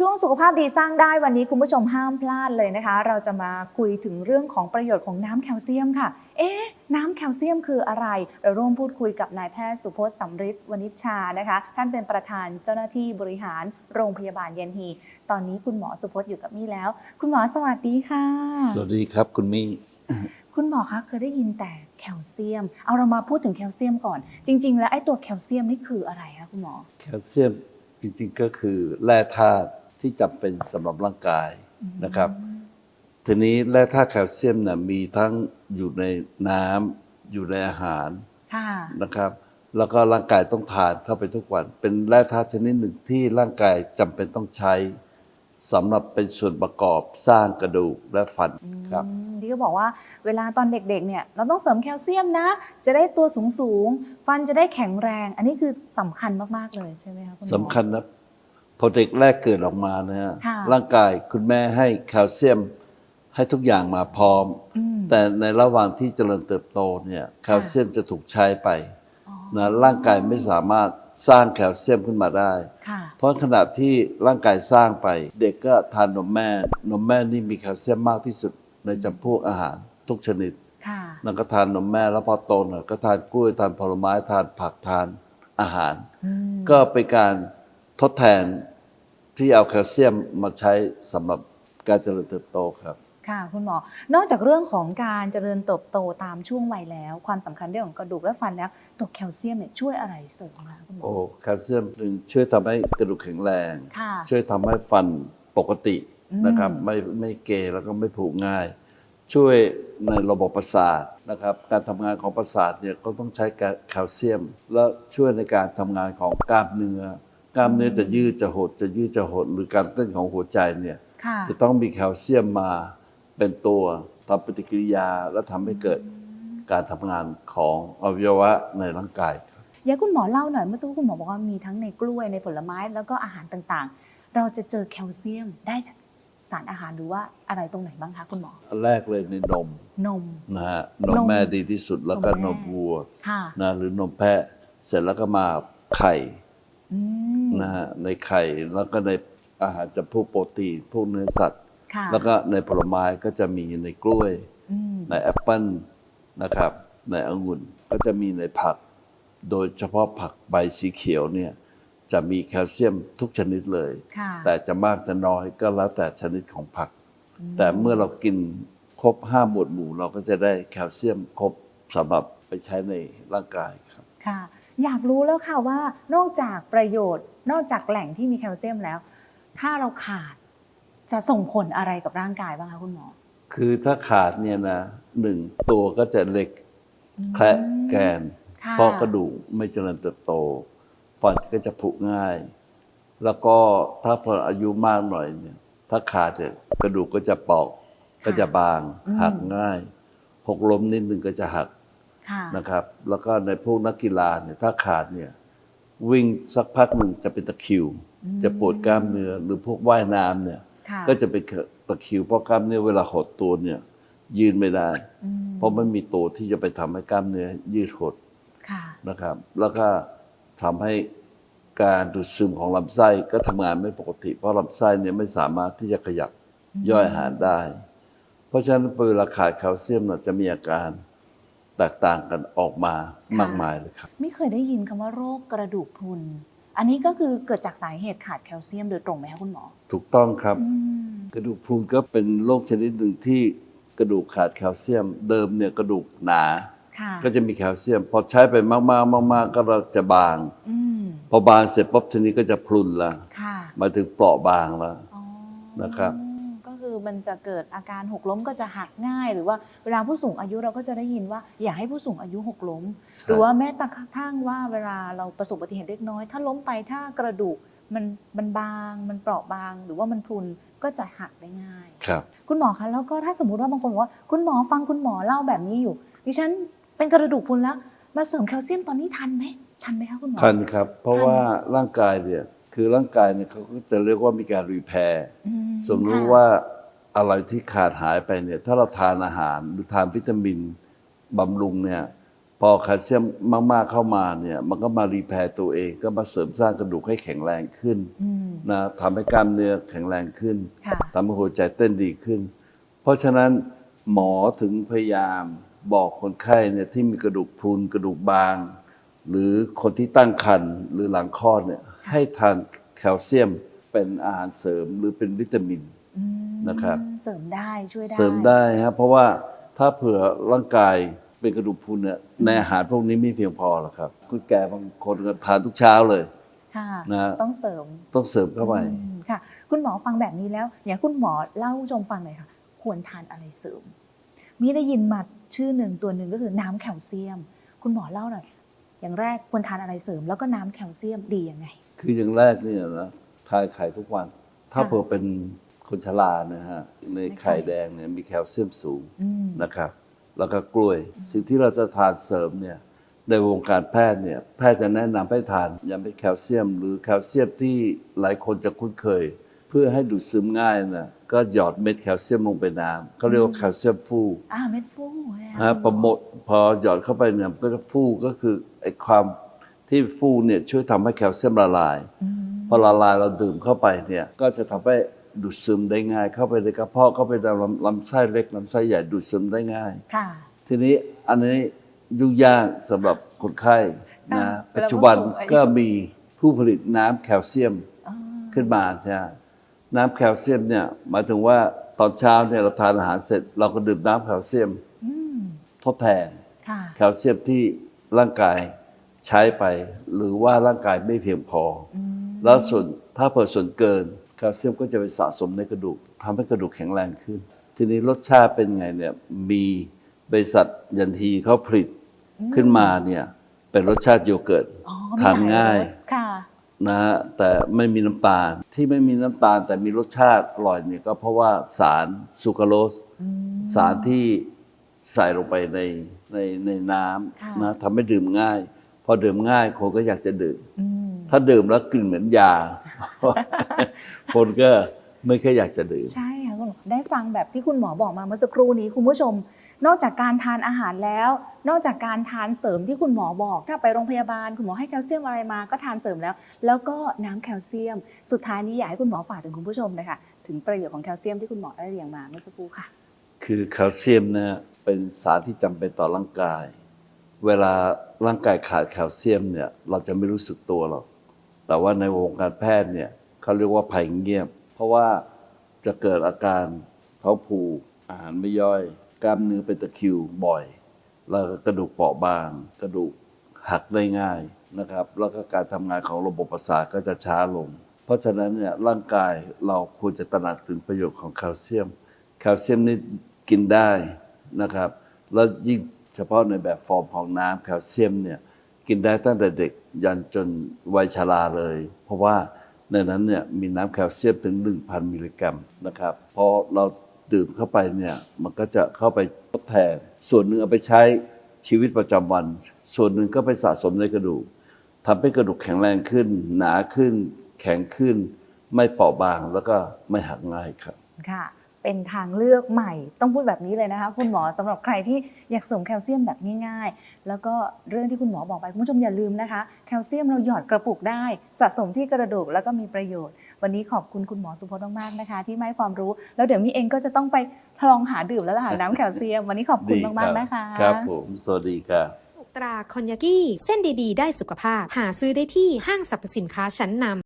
ช่วงสุขภาพดีสร้างได้วันนี้คุณผู้ชมห้ามพลาดเลยนะคะ เราจะมาคุยถึงเรื่องของประโยชน์ของน้ำแคลเซียมค่ะ เอ๊ะ น้ำแคลเซียมคืออะไร เราร่วมพูดคุยกับนายแพทย์สุพจน์สำริดวณิชชานะคะ ท่านเป็นประธานเจ้าหน้าที่บริหารโรงพยาบาลเย็นฮี ตอนนี้คุณหมอสุพจน์อยู่กับมี่แล้ว คุณหมอสวัสดีค่ะ สวัสดีครับคุณมี่คุณหมอคะเคยได้ยินแต่แคลเซียม เอาเรามาพูดถึงแคลเซียมก่อน จริง ๆ แล้วไอ้ตัวแคลเซียมนี่คืออะไรคะคุณหมอ แคลเซียมจริงๆก็คือแร่ธาตุ ที่จำเป็นสำหรับร่างกายนะครับ ทีนี้แร่ธาตุแคลเซียมนะมีทั้งอยู่ในน้ำอยู่ในอาหารค่ะนะครับ แล้วก็ร่างกายต้องทานเข้าไปทุกวัน เป็นแร่ธาตุชนิดหนึ่งที่ร่างกายจำเป็นต้องใช้สำหรับเป็นส่วนประกอบสร้างกระดูกและฟันครับอืมที่ก็บอกว่าเวลาตอนเด็กๆเนี่ยเราต้องเสริมแคลเซียมนะ จะได้ตัวสูงๆฟันจะได้แข็งแรง อันนี้คือสำคัญมากๆเลยใช่ไหมคะคุณหมอสำคัญนะ พอเด็กแรกเกิดออกมานะฮะค่ะร่างกายคุณแม่ให้แคลเซียมให้ทุกอย่างมาพร้อมอืมแต่ในระหว่างที่เจริญเติบโตเนี่ยแคลเซียมจะถูกใช้ไปอ๋อนะร่างกายไม่สามารถสร้างแคลเซียมขึ้นมาได้ค่ะเพราะขณะที่ร่างกายสร้างไป เด็กก็ทานนมแม่ นมแม่นี่มีแคลเซียมมากที่สุดในจำพวกอาหารทุกชนิดค่ะนั่นก็ทานนมแม่แล้วพอโตหน่อยก็ทานกล้วยทานผลไม้ทานผักทานอาหารอืมก็เป็นการ ทดแทนที่เอาแคลเซียมมาใช้สำหรับการเจริญเติบโตครับ ค่ะคุณหมอ นอกจากเรื่องของการเจริญเติบโตตามช่วงวัยแล้ว ความสำคัญเรื่องของกระดูกและฟันแล้ว ตัวแคลเซียมเนี่ยช่วยอะไรเสริมคะคุณหมอ โอ้แคลเซียมหนึ่งช่วยทำให้กระดูกแข็งแรงค่ะช่วยทำให้ฟันปกติอืมนะครับไม่ไม่เกยแล้วก็ไม่ผุง่าย ช่วยในระบบประสาทนะครับ การทำงานของประสาทเนี่ยก็ต้องใช้แคลเซียม แล้วช่วยในการทำงานของกล้ามเนื้อ กล้ามเนื้อจะยืดจะหดจะยืดจะหด หรือการเต้นของหัวใจเนี่ยค่ะจะต้องมีแคลเซียมมาเป็นตัวทำปฏิกิริยาและทำให้เกิดการทำงานของอวัยวะในร่างกายครับอยากคุณหมอเล่าหน่อยเมื่อสักครู่คุณหมอบอกว่ามีทั้งในกล้วยในผลไม้แล้วก็อาหารต่างๆ เราจะเจอแคลเซียมได้จากสารอาหารหรือว่าอะไรตรงไหนบ้างคะคุณหมอ อันแรกเลยในนมนม นะฮะนนมมแม่ดีที่สุดแล้วก็นนมมแม่วัวค่ะ นะหรือนมแพะ เสร็จแล้วก็มาไข่อืม นะฮะในไข่แล้วก็ในอาหารจำพวกโปรตีนพวกเนื้อสัตว์ ค่ะ แล้วก็ในผลไม้ก็จะมีในกล้วย อืม ในแอปเปิ้ลนะครับ ในองุ่นก็จะมีในผัก โดยเฉพาะผักใบสีเขียวเนี่ยจะมีแคลเซียมทุกชนิดเลย ค่ะ แต่จะมากจะน้อยก็แล้วแต่ชนิดของผัก แต่เมื่อเรากินครบห้าหมวดหมู่เราก็จะได้แคลเซียมครบสำหรับไปใช้ในร่างกายครับ ค่ะ อยากรู้แล้วค่ะว่านอกจากประโยชน์ นอกจากแหล่งที่มีแคลเซียมแล้ว ถ้าเราขาดจะส่งผลอะไรกับร่างกายบ้างคะคุณหมอ คือถ้าขาดเนี่ยนะหนึ่งตัวก็จะเล็กแคละแกนค่ะเพราะกระดูกไม่เจริญเติบโต ฟันก็จะผุง่าย แล้วก็ถ้าพออายุมากหน่อยเนี่ยถ้าขาดเนี่ยกระดูกก็จะปอกก็จะบางอืมหักง่าย หกล้มนิดหนึ่งก็จะหักค่ะ นะครับ แล้วก็ในพวกนักกีฬาเนี่ยถ้าขาดเนี่ยวิ่งสักพักหนึ่งจะเป็นตะคริว จะปวดกล้ามเนื้อหรือพวกว่ายน้ำเนี่ยค่ะก็จะเป็นตะคริวเพราะกล้ามเนื้อเวลาหดตัวเนี่ยยืนไม่ได้อืมเพราะไม่มีตัวที่จะไปทำให้กล้ามเนื้อยืดหดค่ะนะครับ แล้วก็ทำให้การดูดซึมของลำไส้ก็ทำงานไม่ปกติ เพราะลำไส้เนี่ยไม่สามารถที่จะขยับย่อยอาหารได้ เพราะฉะนั้นเวลาขาดแคลเซียมเนี่ยจะมีอาการ แตกต่างกันออกมามากมายเลยครับ ไม่เคยได้ยินคำว่าโรคกระดูกพรุน อันนี้ก็คือเกิดจากสาเหตุขาดแคลเซียมโดยตรงไหมคะคุณหมอ ถูกต้องครับอืมกระดูกพรุนก็เป็นโรคชนิดหนึ่งที่กระดูกขาดแคลเซียม เดิมเนี่ยกระดูกหนาค่ะก็จะมีแคลเซียม พอใช้ไปมากๆมาก ๆ ก็เราจะบางอืมพอบางเสร็จปุ๊บทีนี้ก็จะพรุนละค่ะหมายถึงเปราะบางแล้วอ๋อนะครับก็ คือมันจะเกิดอาการหกล้มก็จะหักง่าย หรือว่าเวลาผู้สูงอายุเราก็จะได้ยินว่า อย่าให้ผู้สูงอายุหกล้มใช่หรือว่าแม้แต่กระทั่งว่าเวลาเราประสบอุบัติเหตุเล็กน้อย ถ้าล้มไปถ้ากระดูกมันมันบาง มันเปราะบาง หรือว่ามันพรุนก็จะหักได้ง่าย ครับ คุณหมอคะแล้วก็ถ้าสมมติว่าบางคนบอกว่าคุณหมอฟังคุณหมอเล่าแบบนี้อยู่ ดิฉันเป็นกระดูกพรุนแล้วมาเสริมแคลเซียมตอนนี้ทันไหมทันไหมคะคุณหมอทันครับ เพราะทันว่าร่างกายเนี่ยคือร่างกายเนี่ยเขาก็จะเรียกว่ามีการรีแพร์อืสมมติค่ะว่า อะไรที่ขาดหายไปเนี่ย ถ้าเราทานอาหารหรือทานวิตามินบำรุงเนี่ย พอแคลเซียมมาก ๆเข้ามาเนี่ย มันก็มารีแพร์ตัวเอง ก็มาเสริมสร้างกระดูกให้แข็งแรงขึ้นอืมนะทำให้กล้ามเนื้อแข็งแรงขึ้นค่ะทำให้หัวใจเต้นดีขึ้น เพราะฉะนั้นหมอถึงพยายามบอกคนไข้เนี่ยที่มีกระดูกพรุนกระดูกบาง หรือคนที่ตั้งครรภ์หรือหลังคลอดเนี่ยให้ทานแคลเซียมเป็นอาหารเสริมหรือเป็นวิตามินอืม นะครับ เสริมได้ช่วยได้ เสริมได้ครับเพราะว่าถ้าเผื่อร่างกายเป็นกระดูกพรุนเนี่ยในอาหารพวกนี้ไม่เพียงพอหรอกครับคุณแก่บางคนก็ทานทุกเช้าเลยค่ะนะต้องเสริมต้องเสริมเข้าไปอืมค่ะ คุณหมอฟังแบบนี้แล้วอยากให้คุณหมอเล่าให้ผู้ชมฟังหน่อยค่ะควรทานอะไรเสริม มีได้ยินมาชื่อหนึ่งตัวหนึ่งก็คือน้ำแคลเซียม คุณหมอเล่าหน่อยอย่างแรกควรทานอะไรเสริม แล้วก็น้ำแคลเซียมดียังไง คืออย่างแรกเนี่ยนะทานไข่ทุกวัน ถ้าค่ะเผื่อเป็น คนชรานะฮะในในไข่ไข่แดงเนี่ยมีแคลเซียมสูงอืมนะครับ แล้วก็กล้วย สิ่งที่เราจะทานเสริมเนี่ยในวงการแพทย์เนี่ยแพทย์จะแนะนำให้ทานยาเม็ดแคลเซียม หรือแคลเซียมที่หลายคนจะคุ้นเคย เพื่อให้ดูดซึมง่ายนะก็หยอดเม็ดแคลเซียมลงไปน้ำเขาเรียกว่าแคลเซียมฟูอ่าเม็ดฟูเนี่ยฮะพอหมดพอหยอดเข้าไปเนี่ยมันก็จะฟูก็คือไอ้ความที่ฟูเนี่ยช่วยทำให้แคลเซียมละลายอืมพอละลายเราดื่มเข้าไปเนี่ยก็จะทำให้ ดูดซึมได้ง่าย เข้าไปในกระเพาะเข้าไปในลำลำไส้เล็กลำไส้ใหญ่ดูดซึมได้ง่าย ค่ะ ทีนี้อันนี้ยุ่งยากสำหรับคนไข้ค่ะนะเวลาปัจจุบันผู้สูงอายุ ก็มีผู้ผลิตน้ำแคลเซียมอ่าขึ้นมาใช่ไหมน้ำแคลเซียมเนี่ยหมายถึงว่าตอนเช้าเนี่ยเราทานอาหารเสร็จ เราก็ดื่มน้ำแคลเซียมอืมทดแทน ค่ะ แคลเซียมที่ร่างกายใช้ไป หรือว่าร่างกายไม่เพียงพอออืมแล้วส่วนถ้าเปิดส่วนเกิน แคลเซียมก็จะไปสะสมในกระดูกทำให้กระดูกแข็งแรงขึ้น ทีนี้รสชาติเป็นไงเนี่ยมีบริษัทยันทีเขาผลิตขึ้นมาเนี่ยเป็นรสชาติโยเกิร์ตอ๋อทานง่ายค่ะนะฮะแต่ไม่มีน้ำตาลที่ไม่มีน้ำตาลแต่มีรสชาติอร่อยเนี่ยก็เพราะว่าสารซูคราโลสอืมสารที่ใส่ลงไปในในในน้ค่ะำนะทำให้ดื่มง่าย พอดื่มง่ายคนก็อยากจะดื่มอืมถ้าดื่มแล้วกลิ่นเหมือนยา คนก็ไม่ค่อยอยากจะดื่ม ใช่ค่ะคุณหมอได้ฟังแบบที่คุณหมอบอกมาเมื่อสักครู่นี้คุณผู้ชม นอกจากการทานอาหารแล้ว นอกจากการทานเสริมที่คุณหมอบอก ถ้าไปโรงพยาบาลคุณหมอให้แคลเซียมอะไรมาก็ทานเสริมแล้ว แล้วก็น้ำแคลเซียม สุดท้ายนี้อยากให้คุณหมอฝากถึงคุณผู้ชมนะคะถึงประโยชน์ของแคลเซียมที่คุณหมอได้เรียงมาเมื่อสักครู่ค่ะ คือแคลเซียมเนี่ยเป็นสารที่จำเป็นต่อร่างกาย เวลาร่างกายขาดแคลเซียมเนี่ยเราจะไม่รู้สึกตัวหรอกแต่ว่าในวงการแพทย์เนี่ย เขาเรียกว่าภัยเงียบ เพราะว่าจะเกิดอาการท้องผูกอาหารไม่ย่อย กล้ามเนื้อเป็นตะคริวบ่อย แล้วก็กระดูกเปราะบาง กระดูกหักได้ง่ายนะครับ แล้วก็การทำงานของระบบประสาทก็จะช้าลง เพราะฉะนั้นเนี่ยร่างกายเราควรจะตระหนักถึงประโยชน์ของแคลเซียม แคลเซียมนี่กินได้นะครับ แล้วยิ่งเฉพาะในแบบฟอร์มของน้ำแคลเซียมเนี่ยกินได้ตั้งแต่เด็กยันจนวัยชราเลย เพราะว่า ในนั้นเนี่ยมีน้ำแคลเซียมถึง 1,000 มิลลิกรัมนะครับพอเราดื่มเข้าไปเนี่ยมันก็จะเข้าไปทดแทน ส่วนหนึ่งเอาไปใช้ชีวิตประจำวัน ส่วนหนึ่งก็ไปสะสมในกระดูกทำให้กระดูกแข็งแรงขึ้น หนาขึ้น แข็งขึ้น ไม่เปราะบางแล้วก็ไม่หักง่ายครับค่ะ เป็นทางเลือกใหม่ ต้องพูดแบบนี้เลยนะคะ คุณหมอสำหรับใครที่อยากเสริมแคลเซียมแบบง่ายๆ แล้วก็เรื่องที่คุณหมอบอกไปคุณผู้ชมอย่าลืมนะคะ แคลเซียมเราหยอดกระปุกได้ สะสมที่กระดูกแล้วก็มีประโยชน์ วันนี้ขอบคุณคุณหมอสุพจน์มากๆนะคะ ที่มาให้ความรู้ แล้วเดี๋ยวมีเองก็จะต้องไปลองหาดื่มแล้วล่ะค่ะน้ำแคลเซียม วันนี้ขอบคุณดีมากๆนะคะครับผมสวัสดีครับตราคอนยากิเส้นดีๆ ได้สุขภาพ หาซื้อได้ที่ห้างสรรพสินค้าชั้นนำ